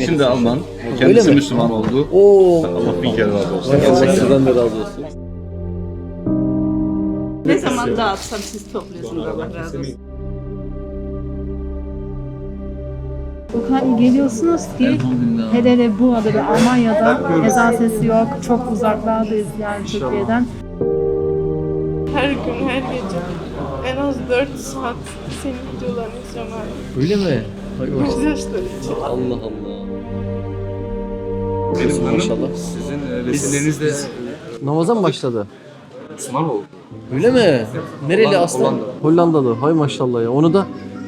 Eşim de Alman. Kendisi mi? Müslüman oldu. Oo. Allah bin kere razı olsun. Allah Gerçekten. sizden de razı olsun. Ne zaman dağıtsam siz topluyorsunuz Allah razı olsun. O kadar iyi geliyorsunuz ki hele hele bu adada Almanya'da ezan sesi yok. Çok uzaklardayız yani Türkiye'den. Her gün, her gece en az 4 saat senin videolarını izliyorum abi. Öyle mi? Hay Göz maşallah. yaşları için. Allah Allah. Benim hanım Maşallah. sizin e, vesilenizle Namaza mı başladı? Müslüman oldu. Öyle mi? Nereli Hollanda- aslan? Hollanda. Hollandalı. Hay maşallah ya. Onu da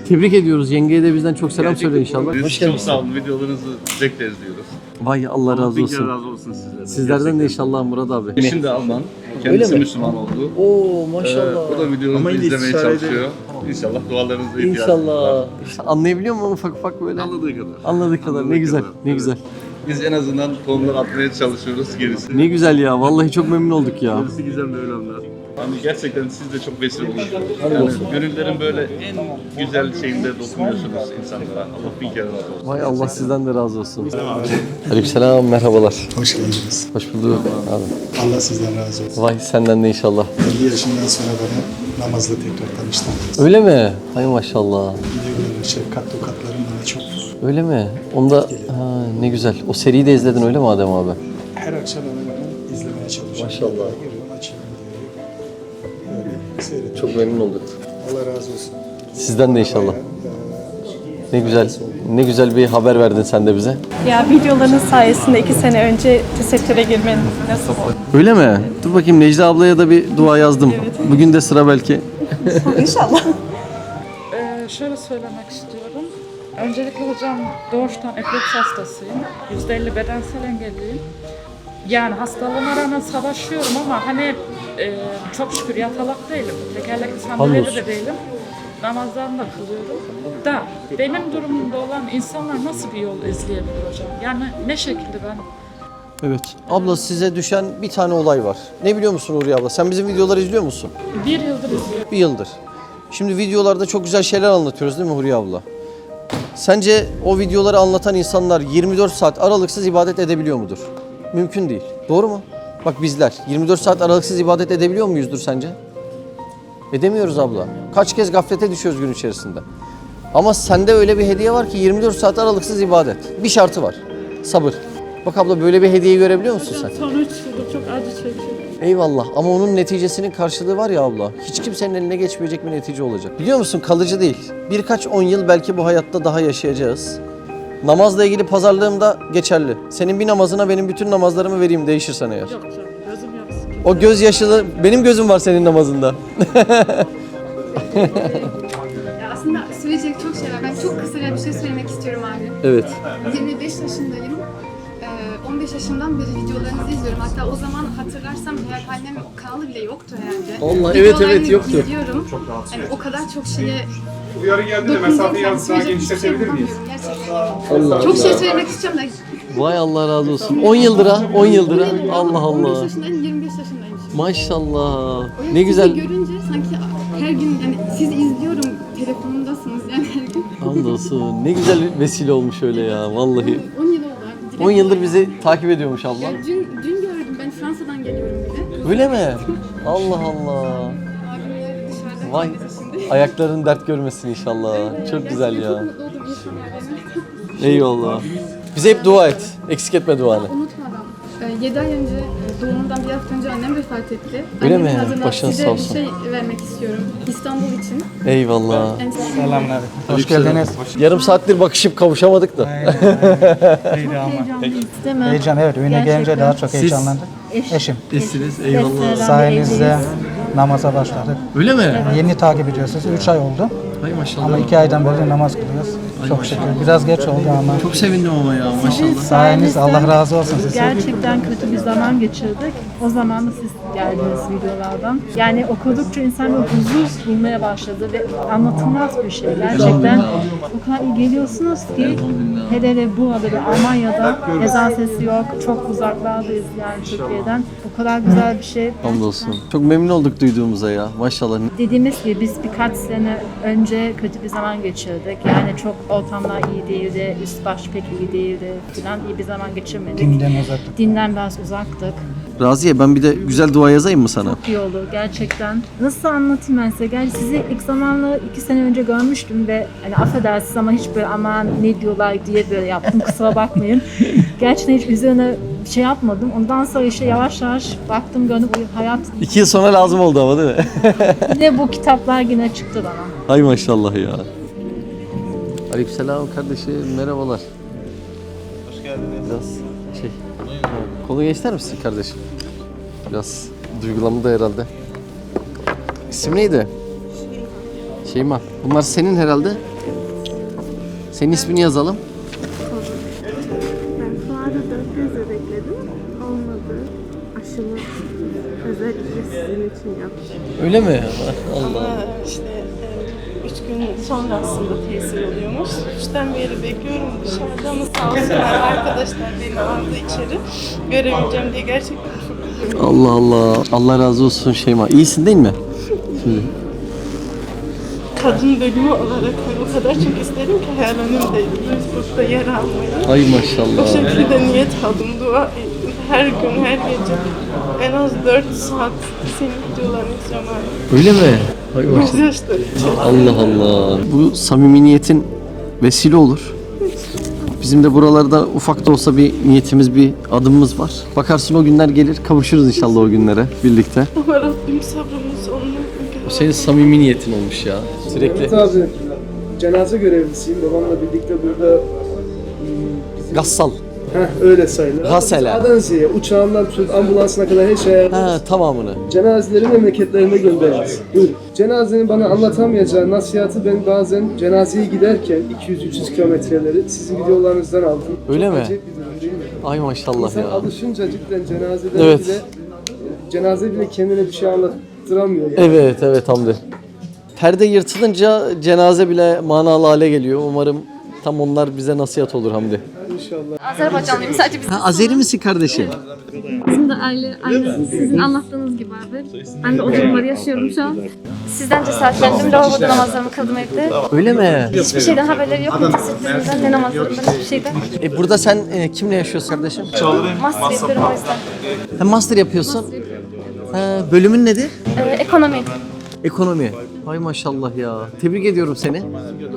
tebrik ediyoruz. Yengeye de bizden çok selam söyle inşallah. Biz Hoş çok geldiniz. sağ olun. Videolarınızı bekleriz diyoruz. Vay Allah razı bin kere olsun. razı olsun sizlerden. Sizlerden de inşallah Murat abi. Eşim de Alman. Kendisi mi? Müslüman oldu. Oo Ee, maşallah. o da videolarınızı Ama izlemeye istişare çalışıyor. İnşallah dualarınıza ihtiyacımız var. İnşallah. İşte anlayabiliyor musun ufak ufak böyle? Anladığı kadar. Anladığı kadar. Ne Anladığı güzel. kadar. Ne Evet. güzel. Biz en azından tohumları atmaya çalışıyoruz gerisi. Ne güzel ya. Vallahi çok memnun olduk ya. Gerisi güzel de önemli. Hani gerçekten siz de çok vesile oldunuz. Yani gönüllerin böyle en güzel şeyinde dokunuyorsunuz insanlara. Allah bin kere razı olsun. Vay Allah sizden de razı olsun. Aleykümselam merhabalar. Hoş geldiniz. Hoş bulduk abi. Allah sizden razı olsun. Vay senden de inşallah. 50 yaşından sonra bana namazla tekrar tanıştım. Öyle mi? Hay maşallah. Videoları, şefkat tokatlarım bana çok Öyle mi? Onda ha, ne güzel. O seriyi de izledin öyle mi Adem abi? her akşam hemen hemen izlemeye çalışıyorum. Maşallah. Giriyorum, açıyorum seyrediyorum. Çok memnun olduk. Allah razı olsun. Sizden de inşallah. Bayağı, Ne güzel. Ne güzel bir haber verdin sen de bize. Ya videolarınız sayesinde iki sene önce sektöre girmenin nasıl oldu? Öyle mi? Dur bakayım Necla ablaya da bir dua yazdım. Bugün de sıra belki. İnşallah. Ee, şöyle söylemek istiyorum. Öncelikle hocam doğuştan epilepsi hastasıyım. %50 bedensel engelliyim. Yani hastalığıma rağmen savaşıyorum ama hani e, çok şükür yatalak değilim. Tekerlekli sandalyede Hamdolsun. de değilim. Namazlarını da kılıyorum. Da benim durumumda olan insanlar nasıl bir yol izleyebilir hocam? Yani ne şekilde ben Evet. Abla size düşen bir tane olay var. Ne biliyor musun Uri abla? Sen bizim videoları izliyor musun? bir yıldır izliyorum. Bir yıldır. Şimdi videolarda çok güzel şeyler anlatıyoruz değil mi Huriye abla? Sence o videoları anlatan insanlar 24 saat aralıksız ibadet edebiliyor mudur? Mümkün değil. Doğru mu? Bak bizler 24 saat aralıksız ibadet edebiliyor muyuzdur sence? Edemiyoruz abla. Kaç kez gaflete düşüyoruz gün içerisinde. Ama sende öyle bir hediye var ki 24 saat aralıksız ibadet. Bir şartı var. Sabır. Bak abla böyle bir hediyeyi görebiliyor musun sen? Son 3 yıldır çok acı çekiyorum. Eyvallah ama onun neticesinin karşılığı var ya abla. Hiç kimsenin eline geçmeyecek bir netice olacak. Biliyor musun kalıcı değil. Birkaç on yıl belki bu hayatta daha yaşayacağız. Namazla ilgili pazarlığım da geçerli. Senin bir namazına benim bütün namazlarımı vereyim değişirsen eğer. Yok canım. O gözyaşlı benim gözüm var senin namazında. Ya aslında söyleyecek çok şey var. Ben çok kısaca bir şey söylemek istiyorum abi. Evet. 25 yaşındayım. Ee, 15 yaşından beri videolarınızı izliyorum. Hatta o zaman hatırlarsam Hayal Annem kanalı bile yoktu herhalde. Allah, evet, Videolarını evet, yoktu. izliyorum. Yani o kadar çok şeye Uyarı geldi de mesafeyi az daha genişletebilir miyiz? Gerçekten. Allah Çok şey söylemek istiyorum da. Vay Allah razı olsun. 10 yıldır ha, 10 yıldır ha. Allah 15 Allah. yaşındayım, 25 yaşındayım şimdi. Maşallah. O Ne güzel. görünce sanki her gün yani sizi izliyorum telefonundasınız yani her gün. Hamdolsun. Ne güzel bir vesile olmuş öyle ya vallahi. 10 yıl oldu abi. Direkt 10 yıldır bizi takip ediyormuş abla. Ya dün, dün gördüm ben Fransa'dan geliyorum bir de. Öyle mi? Allah Allah. Abimler dışarıda Vay. şimdi. Ayakların dert görmesin inşallah. Çok güzel ya. Çok mutlu oldum iyi Eyvallah. Bize hep dua et. Eksik etme duanı. Unutmadan. 7 ay önce doğumundan bir hafta önce annem vefat etti. Öyle Annemin mi? adına Başınız size sağ olsun. bir şey vermek istiyorum. İstanbul için. Eyvallah. Yani Selamlar. Hoş geldiniz. Yarım saattir bakışıp kavuşamadık da. Heyecanlıyız değil mi? Heyecan evet oyuna gelince daha çok heyecanlandık. Eş- Eşim. Esiniz Besteler, Sayenizde namaza başladık. Öyle mi? Yeni takip ediyorsunuz. 3 ay oldu. Hay maşallah. Ama 2 aydan beri namaz kılıyoruz. Çok şükür. Biraz geç oldu ama Çok sevindim ama ya maşallah. sayeniz Allah razı olsun size. Gerçekten kötü bir zaman geçirdik. O zaman da siz geldiniz videolardan. Yani okudukça insan bir huzur bulmaya başladı ve anlatılmaz bir şey. Gerçekten o kadar iyi geliyorsunuz ki hele hele bu adada ve Almanya'da ezan sesi yok. Çok uzaklardayız yani Türkiye'den. O kadar güzel bir şey. Hamdolsun. Çok memnun olduk duyduğumuza ya. Maşallah. Dediğimiz gibi biz birkaç sene önce önce kötü bir zaman geçirdik. Yani çok ortamlar iyi değildi, üst baş pek iyi değildi falan iyi bir zaman geçirmedik. Dinden uzak. Dinden biraz uzaktık. Raziye ben bir de güzel dua yazayım mı sana? Çok iyi oldu gerçekten. Nasıl anlatayım ben size? Gerçi sizi ilk zamanla iki sene önce görmüştüm ve hani affedersiniz ama hiç böyle aman ne diyorlar diye böyle yaptım kusura bakmayın. gerçekten hiç üzerine bir şey yapmadım. Ondan sonra işte yavaş yavaş baktım gördüm bu hayat İki yıl sonra lazım oldu ama değil mi? yine bu kitaplar yine çıktı bana. Hay maşallah ya. Aleykümselam kardeşim merhabalar. Hoş geldiniz. Biraz Kolu ister misin kardeşim? Biraz duygulandı herhalde. İsim neydi? Şeyma. Bunlar senin herhalde. Senin ismini yazalım. Ben fuarda dört gözle bekledim. Olmadı. Aşımı özellikle sizin için yaptım. Öyle mi? Ama işte e, üç gün sonra aslında tesir oluyormuş. Üçten beri bekliyorum dışarıda ama sağ olsunlar arkadaşlar beni aldı içeri. Göremeyeceğim diye gerçekten çok üzüldüm. Allah Allah. Allah razı olsun Şeyma. İyisin değil mi? Şimdi. Kadın bölümü olarak o kadar çok istedim ki hayallerimde Duisburg'da yer almayı. Ay O maşallah. şekilde niyet aldım, dua ettim. Her gün, her gece en az 4 saat senin videolarını izliyorum. Öyle mi? Allah Allah. Bu samiminiyetin vesile olur. Bizim de buralarda ufak da olsa bir niyetimiz, bir adımımız var. Bakarsın o günler gelir, kavuşuruz inşallah o günlere birlikte. Ama Rabbim sabrımın sonuna O senin samimi niyetin olmuş ya. Sürekli. abi cenaze görevlisiyim. Babamla birlikte burada hmm, bizim... Gassal. Heh, öyle sayılır. Gasela. A'dan Z'ye uçağından tut ambulansına kadar her şey ayarlarız. Ha tamamını. Cenazeleri memleketlerine göndeririz. Buyurun. Cenazenin bana anlatamayacağı nasihatı ben bazen cenazeye giderken 200-300 kilometreleri sizin videolarınızdan aldım. Öyle Çok mi? acayip bir durum değil mi? Ay maşallah İnsan ya. alışınca cidden cenazeden Evet. bile cenaze bile kendine bir şey anlattıramıyor. Yani. Evet evet Hamdi. Perde yırtılınca cenaze bile manalı hale geliyor. Umarım tam onlar bize nasihat olur Hamdi. İnşallah. Azerbaycanlıyım sadece bizim, Ha, Azeri misin kardeşim? bizim de aile aynı sizin anlattığınız gibi abi. Ben de o durumları yaşıyorum şu an. Sizden cesaretlendim. Lavaboda namazlarımı kıldım evde. Öyle mi? Hiçbir şeyden haberleri yok. Ne tesettürümden ne namazlarımdan hiçbir şeyden. E, burada sen e, kimle yaşıyorsun kardeşim? Master yapıyorum o yüzden. Ha, master yapıyorsun. Ha, bölümün nedir? Ee, ekonomi. Ekonomi. Ay maşallah ya. Tebrik ediyorum seni.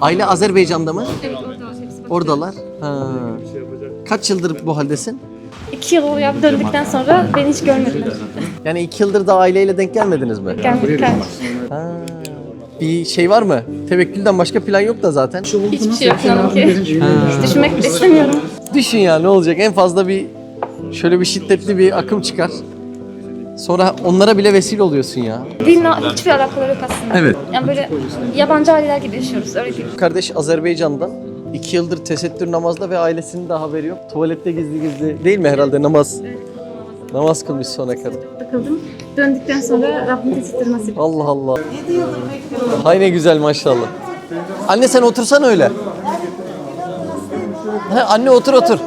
Aile Azerbaycan'da mı? Evet orada hepsi. Oradalar. Ha. Kaç yıldır bu haldesin? İki yıl abi döndükten sonra beni hiç görmediler. Yani iki yıldır da aileyle denk gelmediniz mi? Gelmedik geldik. Ha. Bir şey var mı? Tevekkülden başka plan yok da zaten. Hiçbir şey yapmıyorum ki. Hiç düşünmek bile istemiyorum. Düşün ya ne olacak? En fazla bir şöyle bir şiddetli bir akım çıkar. Sonra onlara bile vesile oluyorsun ya. Dinle hiçbir alakaları yok aslında. Evet. Yani böyle yabancı aileler gibi yaşıyoruz öyle değil. Kardeş Azerbaycan'dan. iki yıldır tesettür namazda ve ailesinin de haberi yok. Tuvalette gizli gizli değil mi herhalde namaz? Namaz kılmış sonra kadın. Takıldım. Döndükten sonra Rabbim tesettür nasip. Allah Allah. Hay ne güzel maşallah. Anne sen otursan öyle. He, anne otur otur.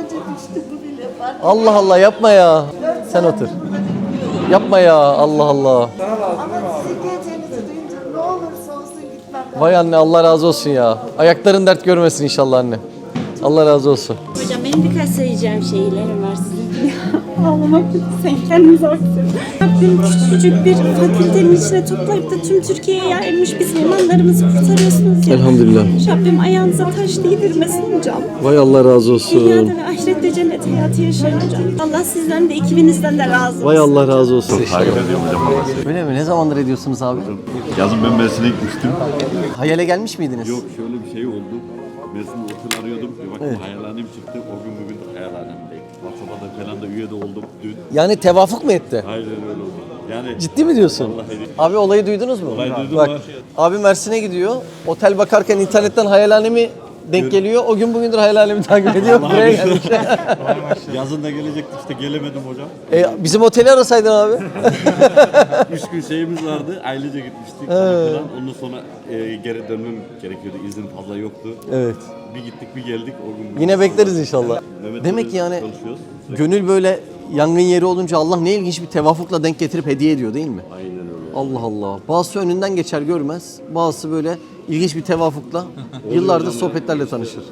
Allah Allah yapma ya. Sen otur. Yapma ya Allah Allah. Vay anne Allah razı olsun ya. Ayakların dert görmesin inşallah anne. Allah razı olsun. Hocam benim birkaç söyleyeceğim şeylerim var size. Ağlamak sen kendinize baksın. Rabbim küçücük bir fakültenin içine toplayıp da tüm Türkiye'ye yayılmış bizim imanlarımızı kurtarıyorsunuz ya. Elhamdülillah. Rabbim ayağınıza taş değdirmesin hocam. Vay Allah razı olsun. Dünyada ve ahirette cennet hayatı yaşayın hocam. Allah sizden de ekibinizden de razı olsun. Vay Allah razı olsun. Hayır ediyorum hocam Allah. Öyle mi? Ne zamandır ediyorsunuz abi? Yazın ben Mersin'e gitmiştim. Hayale gelmiş miydiniz? Yok şöyle bir şey oldu. Mersin'de otel arıyordum. Bir baktım hayalhanem çıktı. O gün falan da üye de oldum dün. Yani tevafuk mu etti? Aynen öyle oldu. Yani Ciddi mi diyorsun? Vallahi. Abi olayı duydunuz mu? Olayı duydum Bak, ha. abi Mersin'e gidiyor. Otel bakarken internetten hayalhanemi denk geliyor. O gün bugündür hayalhanemi takip ediyor. Buraya gelmiş. yazın da gelecekti işte gelemedim hocam. e, bizim oteli arasaydın abi. Üç gün şeyimiz vardı. Ailece gitmiştik. falan. Ondan sonra e, geri dönmem gerekiyordu. İzin fazla yoktu. Evet. Bir gittik bir geldik. O gün Yine bekleriz inşallah. Mehmet Demek ki yani gönül böyle yangın yeri olunca Allah ne ilginç bir tevafukla denk getirip hediye ediyor değil mi? Aynen öyle. Allah Allah. Bazısı önünden geçer görmez. Bazısı böyle ilginç bir tevafukla yıllardır sohbetlerle tanışır.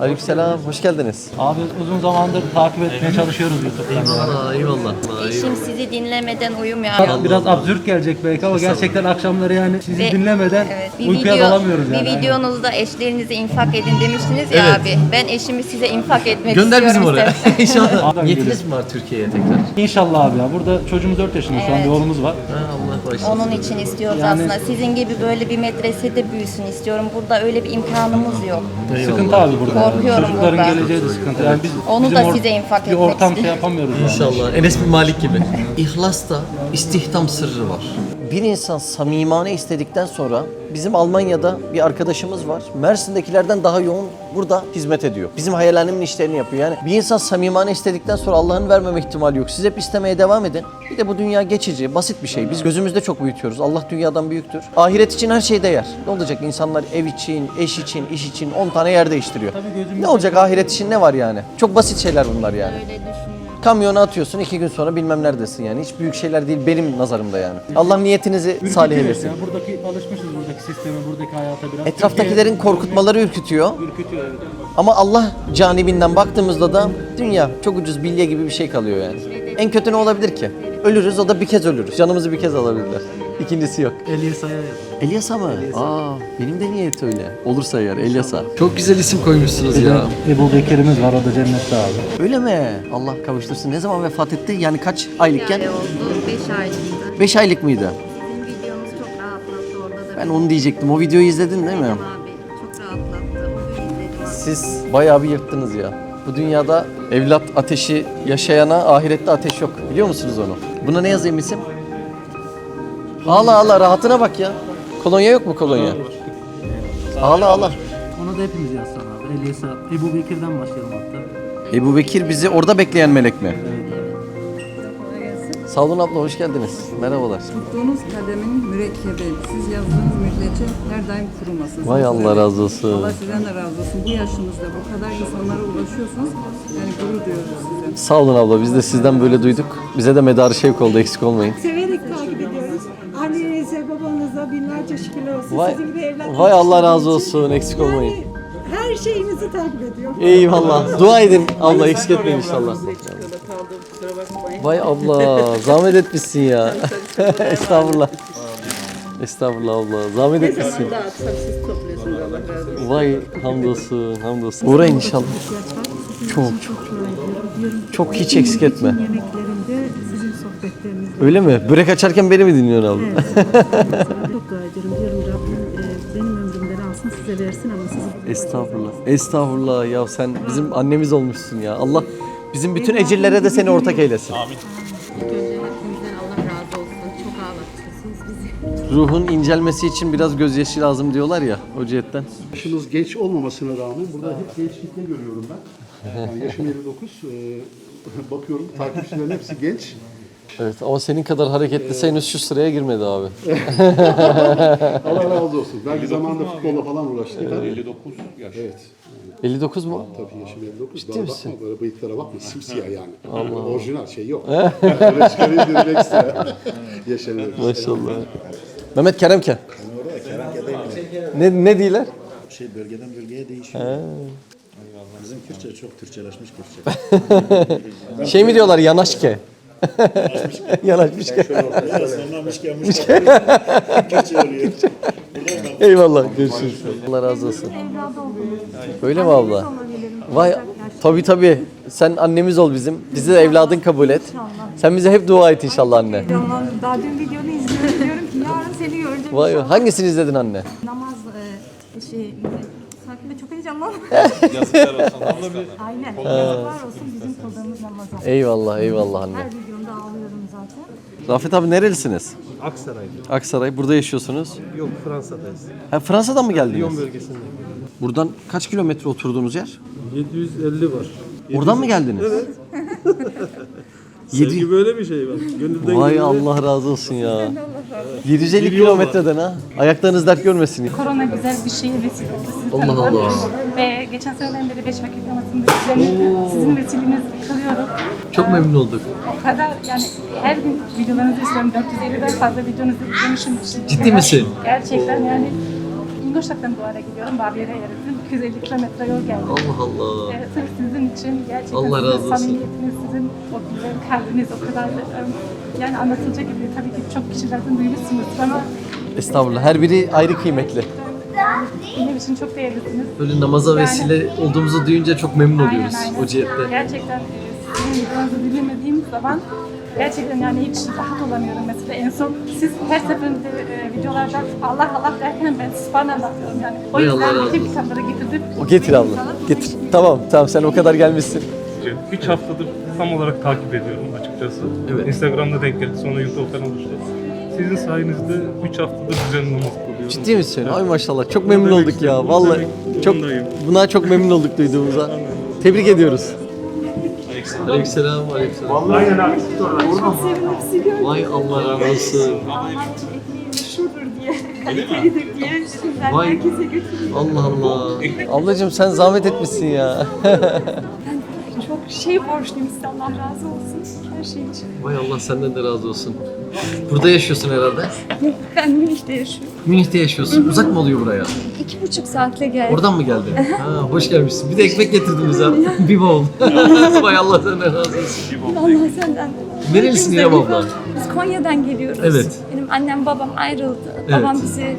Aleykümselam, hoş geldiniz. Abi uzun zamandır takip etmeye çalışıyoruz YouTube'dan. Eyvallah, eyvallah. Eşim sizi dinlemeden uyumuyor. Biraz, biraz absürt gelecek belki ama gerçekten akşamları yani sizi Ve- dinlemeden Evet, bir uykuya video, dalamıyoruz yani. Bir videonuzda eşlerinizi infak edin demiştiniz ya Evet. abi. Ben eşimi size infak etmek Gönder bizim istiyorum oraya. İnşallah. Niyetiniz geliyor. mi var Türkiye'ye tekrar? İnşallah abi ya. Burada çocuğumuz 4 yaşında şu an Evet. bir oğlumuz var. Ha, Allah bağışlasın. Onun için istiyoruz Yani- aslında. Sizin gibi böyle bir medresede büyüsün istiyorum. Burada öyle bir imkanımız yok. Sıkıntı abi burada. Korkuyorum Çocukların burada. geleceği de sıkıntı. Yani biz Onu bizim da or- size infak bir etmek ortam şey istiyorum. yapamıyoruz yani. İnşallah. Enes bin Malik gibi. İhlasta istihdam sırrı var. Bir insan samimane istedikten sonra bizim Almanya'da bir arkadaşımız var. Mersin'dekilerden daha yoğun burada hizmet ediyor. Bizim hayallerimin işlerini yapıyor. Yani bir insan samimane istedikten sonra Allah'ın vermeme ihtimali yok. Siz hep istemeye devam edin. Bir de bu dünya geçici, basit bir şey. Biz gözümüzde çok büyütüyoruz. Allah dünyadan büyüktür. Ahiret için her şey değer. Ne olacak? İnsanlar ev için, eş için, iş için 10 tane yer değiştiriyor. Ne olacak ahiret için ne var yani? Çok basit şeyler bunlar yani. Kamyona atıyorsun iki gün sonra bilmem neredesin yani. Hiç büyük şeyler değil benim nazarımda yani. Allah niyetinizi salih Ürkütüyor. eylesin. Yani buradaki alışmışız buradaki sisteme, buradaki hayata biraz. Etraftakilerin korkutmaları ürkütüyor. Ürkütüyor evet. Ama Allah canibinden baktığımızda da dünya çok ucuz bilye gibi bir şey kalıyor yani. En kötü ne olabilir ki? Ölürüz o da bir kez ölürüz. Canımızı bir kez alabilirler. İkincisi yok. Elyasa'ya Elyasa mı? Aa, benim de niyet öyle. Olursa eğer Elyasa. Çok güzel isim koymuşsunuz ya. Ebu Bekir'imiz var o da cennette abi. Öyle mi? Allah kavuştursun. Ne zaman vefat etti? Yani kaç aylıkken? Yani oldu 5 aylıktı. 5 aylık mıydı? Sizin videonuz çok rahatlattı orada da. Ben onu diyecektim. O videoyu izledin değil mi? Abi çok rahatlattı. Onu izledim. Siz bayağı bir yırttınız ya. Bu dünyada evlat ateşi yaşayana ahirette ateş yok. Biliyor musunuz onu? Buna ne yazayım isim? Ağla ağla rahatına bak ya. Kolonya yok mu kolonya? Ağla ağla. Ona da hepimiz yazsan abi. Elyasa, Ebu Bekir'den başlayalım hatta. Ebu Bekir bizi orada bekleyen melek mi? Sağ olun abla hoş geldiniz. Merhabalar. Tuttuğunuz kademin mürekkebi, siz yazdığınız müddetçe her daim kurumasın. Vay Allah razı olsun. Allah sizden de razı olsun. Bu yaşınızda bu kadar insanlara ulaşıyorsunuz. Yani gurur duyuyoruz size. Sağ olun abla biz de sizden böyle duyduk. Bize de medarı şevk oldu eksik olmayın. Severek takip ediyoruz. Annenize, babanıza binlerce şükürler olsun. Vay, Sizin gibi evlat vay Allah razı için. olsun eksik olmayın. Yani her şeyinizi takip ediyor. Eyvallah. Dua edin abla eksik etmeyin inşallah. Vay abla zahmet etmişsin ya. Estağfurullah. Estağfurullah abla. Zahmet etmişsin. Vay hamdolsun hamdolsun. Uğrayın inşallah. Çok çok. Çok hiç eksik etme. Yemeklerinde sizin sohbetlerinizle Öyle mi? Börek açarken beni mi dinliyorsun abla? çok dua ediyorum. Diyorum Rabbim e, benim ömrümden alsın size versin ama sizi Estağfurullah. Estağfurullah ya sen bizim annemiz olmuşsun ya. Allah bizim bütün ecirlere de seni ortak eylesin. İlk önce hepinizden Allah razı olsun. Çok ağlatıyorsunuz bizi. Ruhun incelmesi için biraz gözyaşı lazım diyorlar ya o cihetten. Yaşımız genç olmamasına rağmen burada hep gençlikte görüyorum ben. Yani yaşım 59. Ee, bakıyorum takipçilerin hepsi genç. Evet ama senin kadar hareketli henüz şu sıraya girmedi abi. Allah razı olsun. Belki zamanında futbolla falan uğraştık. 59 yaş. Evet. 59 mu? Tabii yaşım 59. Ciddi misin? bakma böyle bıyıklara bakma. Simsiyah yani. Orijinal şey yok. Öyle çıkarayım dedim ekstra. Yaşanıyor. Maşallah. Mehmet Keremken. Ne ne diyorlar? Şey bölgeden bölgeye değişiyor. Bizim Kürtçe çok Türkçeleşmiş Kürtçe. Şey mi diyorlar yanaşke? Mışke. Kürtçe oluyor. Eyvallah görüşürüz. Allah razı olsun. Öyle mi abla? Vay tabi tabi. Sen annemiz ol bizim. Bizi de evladın kabul et. Sen bize hep dua et inşallah anne. Daha dün videonu izliyorum diyorum ki yarın seni göreceğim. Vay hangisini izledin anne? Namaz e, şey Sakin çok heyecanlandım. Yazıklar olsun. Aynen. Yazıklar olsun bizim kıldığımız namaza. Eyvallah eyvallah anne. Her. Rafet abi nerelisiniz? Aksaray'da. Aksaray. Burada yaşıyorsunuz. Yok Fransa'dayız. Ha Fransa'dan mı geldiniz? Lyon bölgesinde. Buradan kaç kilometre oturduğunuz yer? 750 var. Oradan mı geldiniz? Evet. Yedi- Sevgi böyle bir şey bak. Gönülden Vay gönüle. Allah razı olsun ya. 750 kilometreden ha. Ayaklarınız dert görmesin. Korona güzel bir şeye vesile oldu. Allah. Allah. Ve geçen seneden beri 5 vakit namazını sizin, sizin vesileniz kılıyorum. Çok memnun olduk. O kadar yani her gün videolarınızı izliyorum. 450'den fazla videonuzu izlemişim. Ciddi misin? Gerçekten yani Ingolstadt'tan bu ara gidiyorum. Bavyera'ya yarısı. 250 kilometre yol geldim. Allah Allah. Ee, sırf sizin için gerçekten Allah razı olsun. samimiyetiniz, sizin o güzel kalbiniz o kadar e, yani anlatılacak gibi tabii ki çok kişilerden duymuşsunuz ama Estağfurullah. Her biri ayrı kıymetli. Benim için çok değerlisiniz. Böyle namaza Yani- vesile olduğumuzu duyunca çok memnun oluyoruz Aynen, aynen. o cihette. Gerçekten sizin videonuzu dinlemediğim zaman gerçekten yani hiç rahat olamıyorum. Mesela en son siz her seferinde e, videolarda Allah Allah derken ben subhanallah diyorum yani. O Hay Allah yüzden razı bütün kitapları getirdim. O getir abla. Getir. Tamam tamam sen o kadar gelmişsin. 3 haftadır tam olarak takip ediyorum açıkçası. Evet. Instagram'da denk geldi sonra YouTube'dan oluştu. Sizin sayenizde 3 haftadır düzenli namaz. Ciddi misin? Ay maşallah. Çok memnun olduk ya. Vallahi çok buna çok memnun olduk duyduğumuza. Tebrik ediyoruz. Aleykümselam. Aleykümselam. Aynen abi. Çok sevindim sizi gördüm. Vay Allah razı olsun. Allah'ın ekmeği meşhurdur diye, kalitelidir diye sizden Vay. herkese. Allah Allah. Ablacığım sen zahmet etmişsin ya. Şey borçluyum size Allah razı olsun her şey için. Vay Allah senden de razı olsun. Burada yaşıyorsun herhalde. Ben Münih'te yaşıyorum. Münih'te yaşıyorsun. Uzak mı oluyor buraya? İki buçuk saatle geldim. Oradan mı geldin? Ha, hoş gelmişsin. Bir de ekmek getirdin bize. Bir bol. Vay Allah senden razı olsun. Vallahi senden de. Nerelisin İrem abla? Biz Konya'dan geliyoruz. Evet. Benim annem babam ayrıldı. Evet. Babam bizi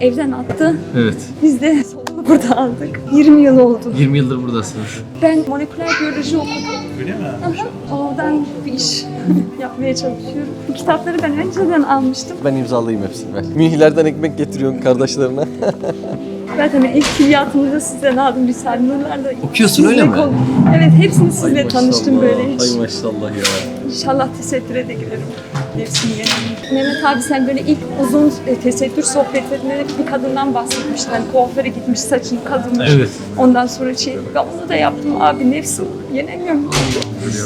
evden attı. Evet. Biz de burada aldık. 20 yıl oldu. 20 yıldır buradasınız. Ben moleküler biyoloji okudum. Öyle mi? Aha, Oradan bir iş yapmaya çalışıyorum. Bu kitapları ben önceden almıştım. Ben imzalayayım hepsini ben. Münihlerden ekmek getiriyorsun kardeşlerine. Zaten ben ilk külliyatımı da sizden aldım. Risale Nurlar'da. Okuyorsun öyle mi? kol- Evet hepsini sizle Ay tanıştım maşallah, böyle hiç. Ay maşallah ya. İnşallah tesettüre de girerim. Hepsini. Mehmet abi sen böyle ilk uzun e, tesettür sohbetlerinde bir kadından bahsetmiştin. Hani kuaföre gitmiş saçını kadınmış. Evet. Ondan sonra şey, ben onu da yaptım abi nefsim yenemiyorum.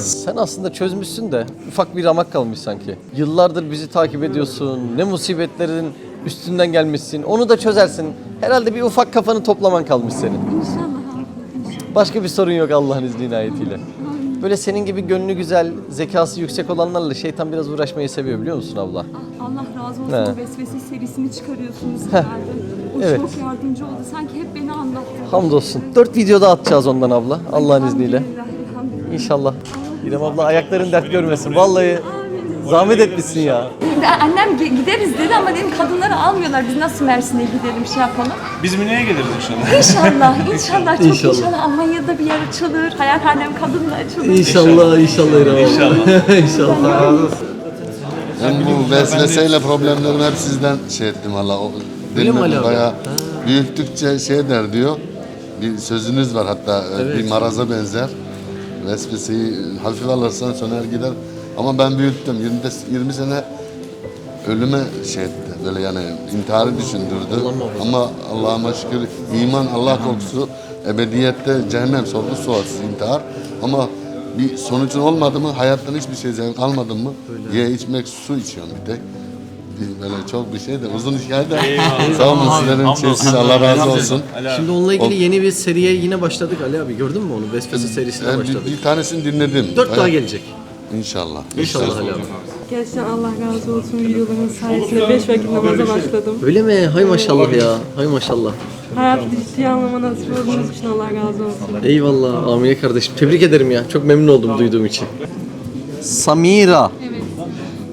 Sen aslında çözmüşsün de ufak bir ramak kalmış sanki. Yıllardır bizi takip ediyorsun. Ne musibetlerin üstünden gelmişsin. Onu da çözersin. Herhalde bir ufak kafanı toplaman kalmış senin. İnşallah. Başka bir sorun yok Allah'ın izni inayetiyle. Böyle senin gibi gönlü güzel, zekası yüksek olanlarla şeytan biraz uğraşmayı seviyor biliyor musun abla? Allah razı olsun. He. O vesvese serisini çıkarıyorsunuz herhalde. O Evet. çok yardımcı oldu. Sanki hep beni anlattı. Hamdolsun. Dört videoda atacağız ondan abla Allah'ın izniyle. Elhamdülillah, elhamdülillah. İnşallah. İrem abla ayakların dert görmesin. Vallahi zahmet etmişsin ya. Annem gideriz dedi ama dedim kadınları almıyorlar. Biz nasıl Mersin'e gidelim şey yapalım. Biz Münih'e geliriz inşallah. İnşallah, inşallah. Çok İnşallah. inşallah. Almanya'da bir yer açılır. Hayalhanem kadınla açılır. İnşallah, inşallah İrem. İnşallah. inşallah. Ben bu vesveseyle problemlerimi hep sizden şey ettim valla. O- Öyle mi Benim Ali abi? bayağı büyüttükçe şey der diyor. Bir sözünüz var hatta e, Evet. bir maraza benzer. Vesveseyi hafife alırsan söner gider. Ama ben büyüttüm. 20, 20 sene ölüme şey etti. Böyle yani intiharı düşündürdü. Ama Allah'ıma şükür iman, Allah korkusu ebediyette cehennem sorgu sualsiz intihar. Ama bir sonucun olmadı mı hayattan hiçbir şey zevk almadın mı? Ye içmek su içiyorum bir tek. Böyle çok bir şey de uzun hikaye de. Sağ olun sizlerin içerisinde Allah razı olsun. Şimdi onunla ilgili yeni bir seriye yine başladık Ali abi. Gördün mü onu? Vesvese serisine Ben bir, başladık. bir tanesini dinledim. Dört daha gelecek. İnşallah. İnşallah Ali abi. Gerçekten Allah razı olsun videoların sayesinde 5 vakit namaza başladım. Öyle mi? Hay maşallah ya. Hay maşallah. Hayatı ciddiye almama nasip olduğunuz için Allah razı olsun. Eyvallah Amine kardeşim. Tebrik ederim ya. Çok memnun oldum duyduğum için. Samira. Evet.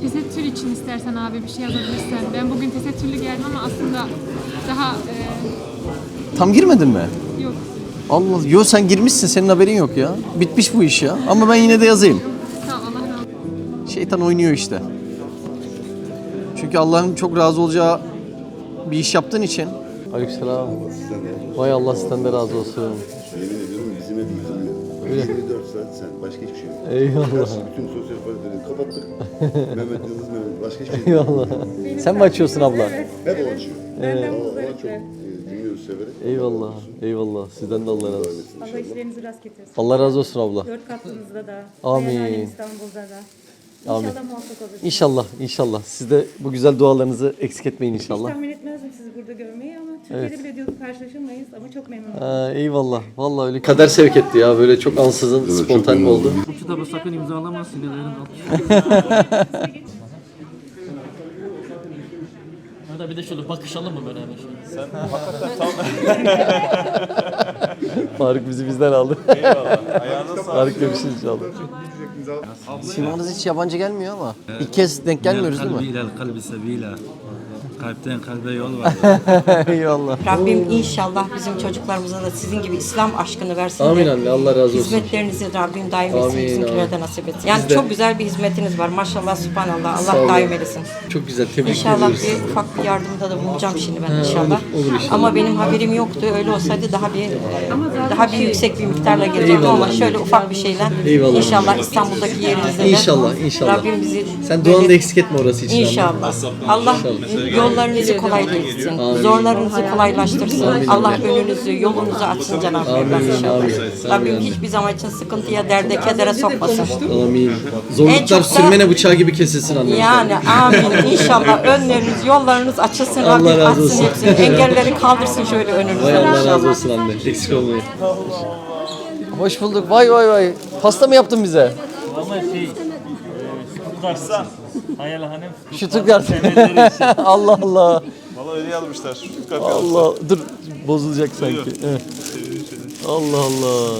Tesettür için istersen abi bir şey yazabilirsen. Ben bugün tesettürlü geldim ama aslında daha e, Tam girmedin mi? yok. Allah. Yo sen girmişsin. Senin haberin yok ya. Bitmiş bu iş ya. Ama ben yine de yazayım. Şeytan oynuyor işte. Çünkü Allah'ın çok razı olacağı bir iş yaptığın için. Aleykümselam. Vay Allah sizden de razı olsun. Yemin ediyorum bizim evimiz Öyle. 24 saat sen. Başka hiçbir şey yok. Eyvallah. Karşı bütün sosyal faaliyetleri kapattık. Mehmet Yıldız Mehmet. Başka hiçbir şey yok. Eyvallah. Sen mi açıyorsun abla? Hep o açıyor. Evet. Ama ama çok e, dinliyoruz severek. Eyvallah. Eyvallah. Sizden de Allah razı olsun. Allah işlerinizi rast getirsin. Allah razı olsun abla. Dört katlınızda da. Amin. İstanbul'da da. Amin. İnşallah muvaffak olursunuz. İnşallah, inşallah. Siz de bu güzel dualarınızı eksik etmeyin Hiç inşallah. tahmin etmezdim sizi burada görmeyi ama Türkiye'de Evet. bile diyorduk karşılaşamayız ama çok memnun oldum. Ha, eyvallah. Vallahi öyle kader sevk etti ya. Böyle çok ansızın, spontan oldu. Bu kitabı sakın imzalama sinirlerin altı. Arada Beraber bir de şöyle bakışalım mı beraber? Sen Faruk bizi bizden aldı. Eyvallah. Ayağına sağlık. Faruk görüşürüz inşallah. Simanız hiç yabancı gelmiyor ama. İlk kez denk gelmiyoruz değil mi? Kalbi. Kalpten kalbe yol var. Eyvallah. Rabbim inşallah bizim çocuklarımıza da sizin gibi İslam aşkını versin. de Amin anne, Allah razı olsun. Hizmetlerinizi Rabbim daim etsin, Amin, bizimkilere de amin. nasip etsin. Yani Biz de- çok güzel bir hizmetiniz var. Maşallah, subhanallah. Sağ Allah daim eylesin. Çok güzel tebrik İnşallah ediyoruz. bir ufak bir yardımda da bulunacağım şimdi ben Ha, inşallah. olur, olur inşallah. Ama benim haberim yoktu. Öyle olsaydı daha bir daha bir yüksek bir miktarla gelecektim Eyvallah. ama şöyle ufak bir şeyle Eyvallah. inşallah İstanbul'daki yerinizde de İnşallah, inşallah. Rabbim bizi Sen duanı da eksik etme orası için. anne. İnşallah. Allah yollarınızı kolaylaştırsın. Zorlarınızı kolaylaştırsın. Allah önünüzü, yolunuzu açsın Cenab-ı Hak Amin, inşallah. Rabbim hiçbir zaman için sıkıntıya, derde, kedere sokmasın. Amin. Zorluklar sürmene bıçağı gibi kesilsin anne. Yani amin. İnşallah önleriniz, yollarınız açılsın. Allah Rabbim razı açsın olsun. hepsini. Engelleri kaldırsın şöyle Vay önünüzden Allah razı inşallah. olsun anne. Eksik olmayın. Hoş bulduk. Vay vay vay. Pasta mı yaptın bize? Ama şey, tutarsan hayalhanem Stuttgart. Allah Allah. Valla öyle yazmışlar. Stuttgart Allah. Dur bozulacak sanki. Evet. Allah Allah.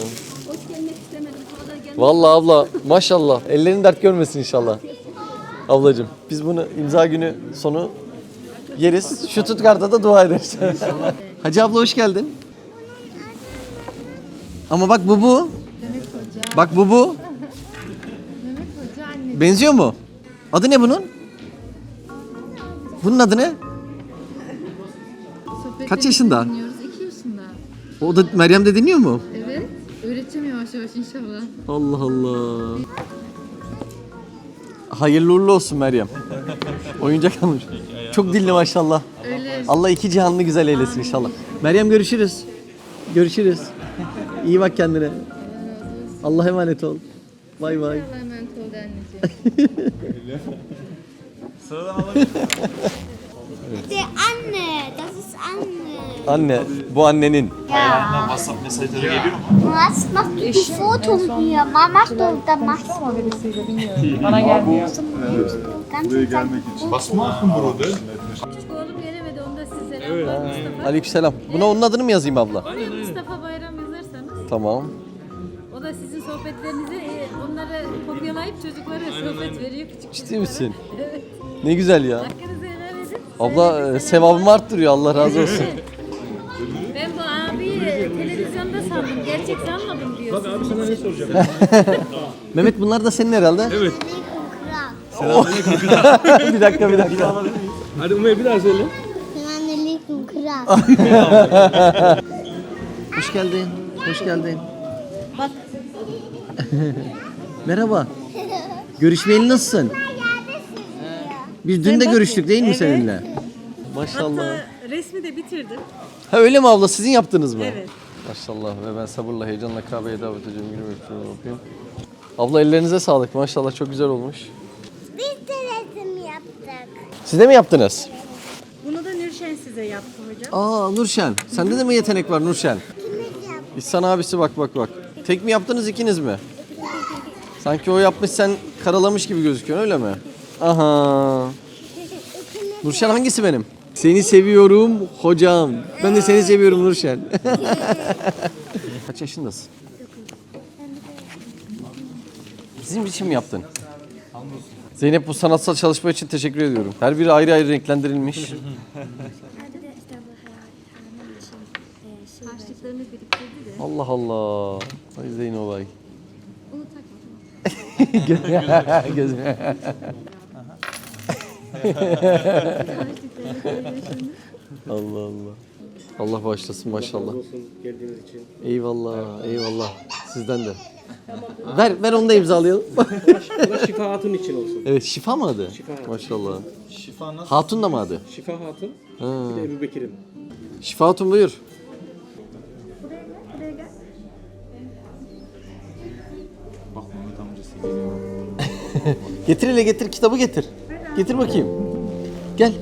Vallahi abla maşallah. Ellerin dert görmesin inşallah. Ablacığım biz bunu imza günü sonu yeriz. Şu Stuttgart'ta da dua ederiz. Hacı abla hoş geldin. Ama bak bu bu. Bak bu bu. Benziyor mu? Adı ne bunun? Bunun adı ne? Kaç yaşında? Dinliyoruz. 2 yaşında. O da Meryem de dinliyor mu? Evet. Öğreteceğim yavaş yavaş inşallah. Allah Allah. Hayırlı uğurlu olsun Meryem. Oyuncak almış. Çok dilli maşallah. Öyle. Allah iki cihanını güzel eylesin inşallah. Meryem görüşürüz. Görüşürüz. İyi bak kendine. Allah'a emanet ol. Bay bay. Allah'a emanet ol anneciğim. Sıradan alabilir Der Anne, das ist Anne. Anne, bu annenin. Ja. WhatsApp mesajları geliyor mu? Was machst du die Foto hier? Mama mach doch, dann machst du. Bana gelmiyor. Buraya gelmek için. Basma burada. Küçük oğlum gelemedi onu da selam. Evet. Mustafa. Aleykümselam. Buna onun adını mı yazayım abla? Mustafa Bayram yazarsanız Tamam. o da sizin sohbetlerinizi e, onları kopyalayıp çocuklara sohbet veriyor küçük Ciddi misin? Evet. Ne güzel ya. Hakkınızı helal edin. Abla e, sevabımı arttırıyor Allah razı olsun. Ben bu abiyi televizyonda sandım. Gerçek sanmadım diyorsun. Bak abi sana ne soracağım. Mehmet bunlar da senin herhalde. Evet. bir dakika bir dakika. Hadi Umay bir daha söyle. Selamünaleyküm kral. Hoş geldin. Hoş geldin. Bak. Merhaba. Görüşmeyeli nasılsın? Biz dün de görüştük değil mi seninle? Maşallah. resmi de bitirdim. Ha öyle mi abla sizin yaptınız mı? Evet. Maşallah ve ben sabırla heyecanla Kabe'ye davet edeceğim. Günü bekliyorum okuyayım. Abla ellerinize sağlık. Maşallah çok güzel olmuş. Biz de resim yaptık. Siz de mi yaptınız? Bunu da Nurşen size yaptı hocam. Aa Nurşen. Sende de mi yetenek var Nurşen? İhsan abisi bak bak bak. Tek mi yaptınız ikiniz mi? Sanki o yapmış sen karalamış gibi gözüküyor öyle mi? Aha. Nurşen hangisi benim? Seni seviyorum hocam. Ben de seni seviyorum Nurşen. Kaç yaşındasın? Bizim için mi yaptın? Zeynep bu sanatsal çalışma için teşekkür ediyorum. Her biri ayrı ayrı renklendirilmiş. Allah Allah. Ay Zeyno vay. Onu takma. Göz. Allah Allah. Allah bağışlasın maşallah. geldiğiniz için. Eyvallah, eyvallah. Sizden de. Ver, ver onu da imzalayalım. Bu da Şifa Hatun için olsun. evet, şifa mı adı? Şifa Hatun. Maşallah. Şifa nasıl? Hatun da mı adı? Şifa Hatun. Ha. Bir de Ebu Bekir'im. Şifa Hatun buyur. Getir hele getir kitabı getir. Getir bakayım. Gel.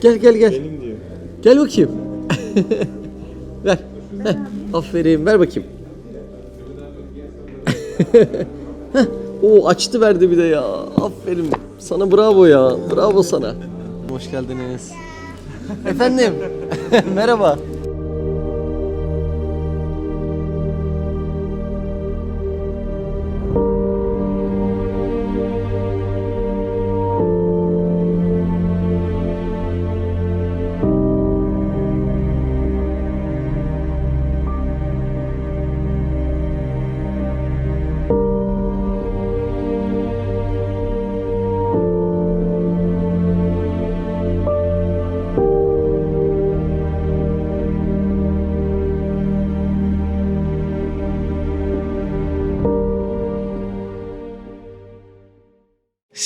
Gel gel gel. Benim diyor. Gel bakayım. ver. Heh, aferin ver bakayım. Heh, Oo açtı verdi bir de ya. Aferin. Sana bravo ya. Bravo sana. Hoş geldiniz. Efendim. Merhaba.